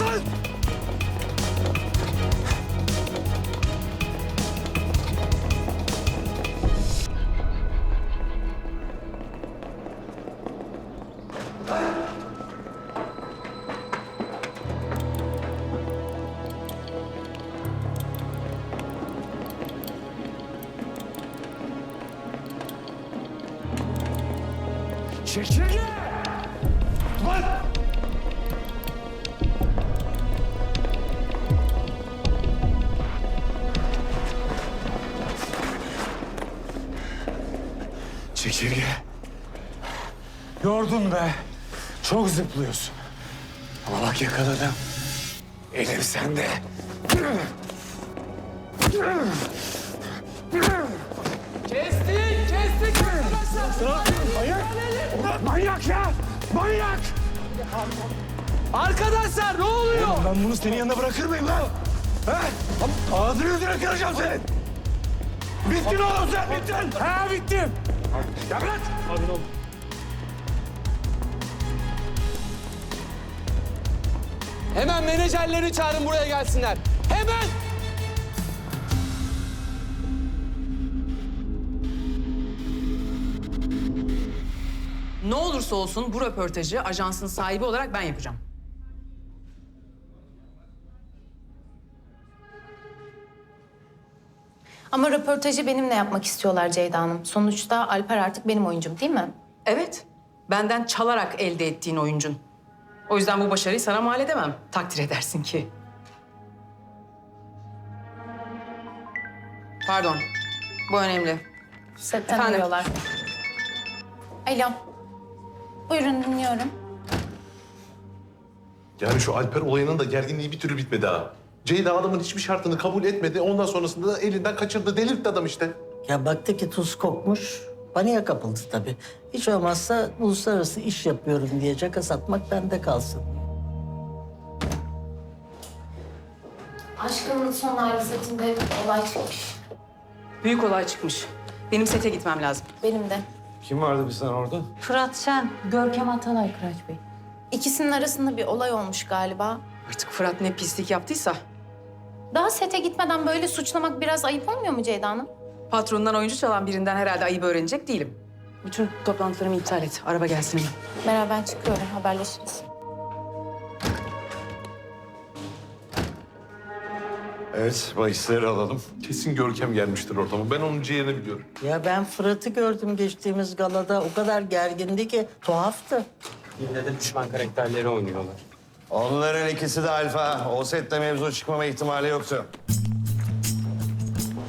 lan! Çekil! Lan! Çekirge. Yordun be. Çok zıplıyorsun. Ama bak yakaladım. Elim sende. Kestik, kestik. Manyak! Manyak ya! Manyak! Arkadaşlar ne oluyor? Ben bunu senin yanına bırakır mıyım lan? Ha? Ağzını yüzünü kıracağım senin. Bittin oğlum sen, bittin. Ha bittim. Ya bırak. Hemen menajerleri çağırın buraya gelsinler. Hemen. Ne olursa olsun bu röportajı ajansın sahibi olarak ben yapacağım. Ama röportajı benimle yapmak istiyorlar Ceyda Hanım. Sonuçta Alper artık benim oyuncum değil mi? Evet, benden çalarak elde ettiğin oyuncun. O yüzden bu başarıyı sana mal edemem. Takdir edersin ki. Pardon, bu önemli. Setten Efendim? arıyorlar. Alo. Buyurun dinliyorum. Yani şu Alper olayının da gerginliği bir türlü bitmedi ha. Ceyda adamın hiçbir şartını kabul etmedi. Ondan sonrasında da elinden kaçırdı. Delirtti adam işte. Ya baktı ki tuz kokmuş, paniğe kapıldı tabii. Hiç olmazsa uluslararası iş yapıyorum diye caka satmak bende kalsın. Aşkımın son ayrı setinde olay çıkmış. Büyük olay çıkmış. Benim sete gitmem lazım. Benim de. Kim vardı bizden orada? Fırat Şen, Görkem Atalay Kıraç Bey. İkisinin arasında bir olay olmuş galiba. Artık Fırat ne pislik yaptıysa Daha sete gitmeden böyle suçlamak biraz ayıp olmuyor mu Ceyda Hanım? patronundan oyuncu çalan birinden herhalde ayıp öğrenecek değilim. Bütün toplantılarımı iptal et. Araba gelsin hemen. Beraber çıkıyorum, haberleşiriz. Evet, bahisleri alalım. Kesin Görkem gelmiştir ortama. Ben onun ciğerini biliyorum. Ya ben Fırat'ı gördüm geçtiğimiz galada. O kadar gergindi ki tuhaftı. Yine de düşman karakterleri oynuyorlar. Onların ikisi de alfa. O sette mevzu çıkmama ihtimali yoktu.